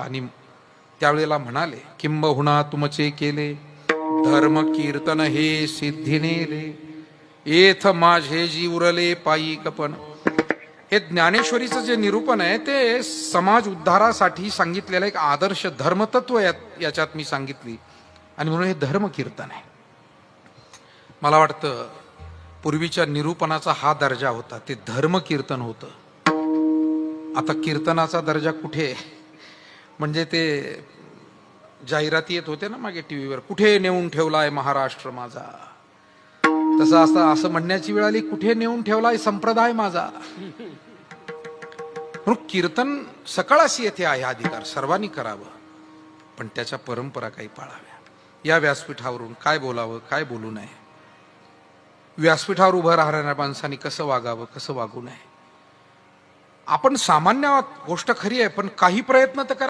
आणि त्यावेळेला म्हणाले किंबहुना तुमचे केले धर्म कीर्तन हे सिद्धिनेले एथ माझे जी उरले पायी कपन. हे ज्ञानेश्वरीचं जे निरूपण आहे ते समाज उद्धारासाठी सांगितलेलं एक आदर्श धर्मतत्व यात याच्यात मी सांगितली. आणि म्हणून हे धर्म कीर्तन आहे. मला वाटतं पूर्वीच्या निरूपणाचा हा दर्जा होता ते धर्म कीर्तन होतं. आता कीर्तनाचा दर्जा कुठे? आहे? म्हणजे ते जाहिराती येत होते ना मागे टीव्हीवर कुठे नेऊन ठेवलाय महाराष्ट्र माझा? तसं असं असं म्हणण्याची वेळ आली कुठे नेऊन ठेवलाय संप्रदाय माझा? कीर्तन सकाळाशी येथे आहे अधिकार सर्वांनी करावं पण त्याच्या परंपरा काही पाळाव्या. या व्यासपीठावरून काय बोलावं काय बोलू नये? व्यासपीठावर उभं राहणाऱ्या माणसांनी कसं वागावं कसं वागू नये? आपण सामान्य गोष्ट खरी आहे पण काही प्रयत्न तर करा.